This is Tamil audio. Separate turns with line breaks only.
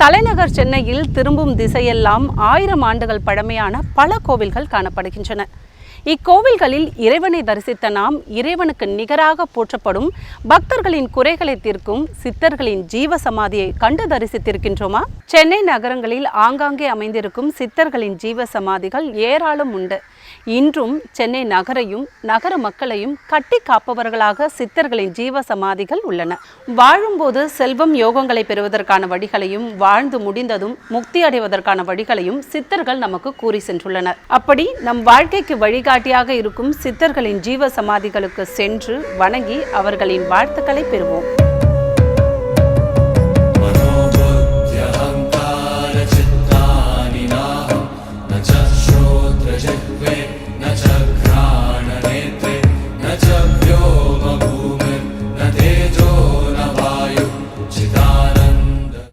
தலைநகர் சென்னையில் திரும்பும் திசையெல்லாம் ஆயிரம் ஆண்டுகள் பழமையான பல கோவில்கள் காணப்படுகின்றன. இக்கோவில்களில் இறைவனை தரிசித்த நாம் இறைவனுக்கு நிகராக போற்றப்படும் பக்தர்களின் குறைகளை தீர்க்கும் சித்தர்களின் ஜீவ சமாதியை கண்டு தரிசித்திருக்கின்றோமா? சென்னை நகரங்களில் ஆங்காங்கே அமைந்திருக்கும் சித்தர்களின் ஜீவ சமாதிகள் ஏராளம் உண்டு. இன்றும் சென்னை நகரையும் நகர மக்களையும் கட்டி காப்பவர்களாக சித்தர்களின் ஜீவ சமாதிகள் உள்ளன. வாழும்போது செல்வம் யோகங்களை பெறுவதற்கான வழிகளையும் வாழ்ந்து முடிந்ததும் முக்தி அடைவதற்கான வழிகளையும் சித்தர்கள் நமக்கு கூறி சென்றுள்ளனர். அப்படி நம் வாழ்க்கைக்கு வழிகாட்டியாக இருக்கும் சித்தர்களின் ஜீவ சமாதிகளுக்கு சென்று வணங்கி அவர்களின் வாழ்த்துக்களை பெறுவோம். projeto vem né?